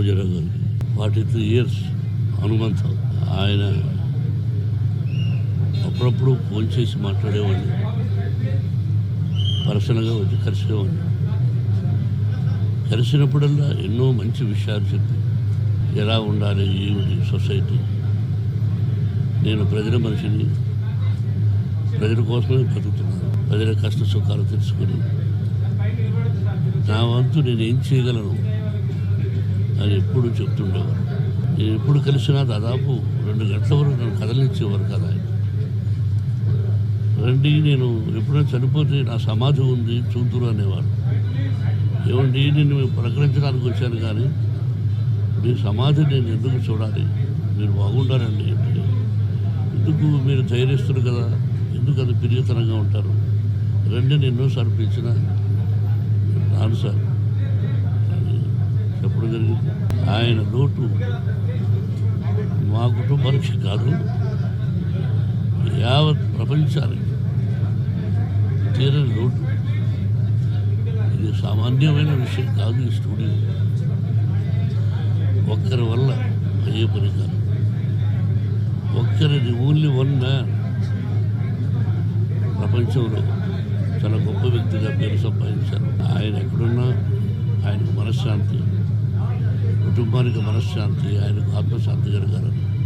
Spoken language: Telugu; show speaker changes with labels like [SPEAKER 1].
[SPEAKER 1] Ramoji Rao forty three years Hanumantha Rao ఆయన అప్పుడప్పుడు ఫోన్ చేసి మాట్లాడేవాడిని. పర్సనల్గా వచ్చి కలిసేవాడిని. కలిసినప్పుడల్లా ఎన్నో మంచి విషయాలు చెప్పి ఎలా ఉండాలి ఏమిటి సొసైటీ నేను ప్రజల మనిషిని ప్రజల కోసమే బతుకుతున్నాను ప్రజల కష్ట సుఖాలు తెలుసుకుని నా వంతు నేను ఏం చేయగలను? అని ఎప్పుడు చెప్తుండేవారు నేను ఎప్పుడు కలిసినా దాదాపు రెండు గంటల వరకు నన్ను కదలించేవారు కదా ఆయన. రండి నేను ఎప్పుడైనా చనిపోతే నా సమాధి ఉంది చూద్దురు అనేవారు ఏమండి నేను ప్రకటించడానికి వచ్చాను కానీ మీ సమాధి నేను ఎందుకు చూడాలి? మీరు బాగుండాలండి అంటే. ఎందుకు మీరు ధైర్యస్తులు కదా? ఎందుకు అది పిరిగితనంగా ఉంటారు? రండి నేను ఎన్నోసార్లు పిలిచిన రాను సార్ ఎప్పుడు జరిగింది. ఆయన లోటు మా కుటుంబానికి కాదు యావత్ ప్రపంచానికి తీరని లోటు. ఇది సామాన్యమైన విషయం కాదు ఈ స్టూడియో. ఒక్కరి వల్ల అయ్యే పని కాదు. ఒక్కరిది ఓన్లీ వన్ మ్యాన్ ప్రపంచంలో చాలా గొప్ప వ్యక్తిగా పేరు సంపాదించారు. ఆయన ఎక్కడున్నా ఆయనకు మనశ్శాంతి. కుటుంబానికి మనశ్శాంతి ఆయనకు ఆత్మశాంతి కలగాలని.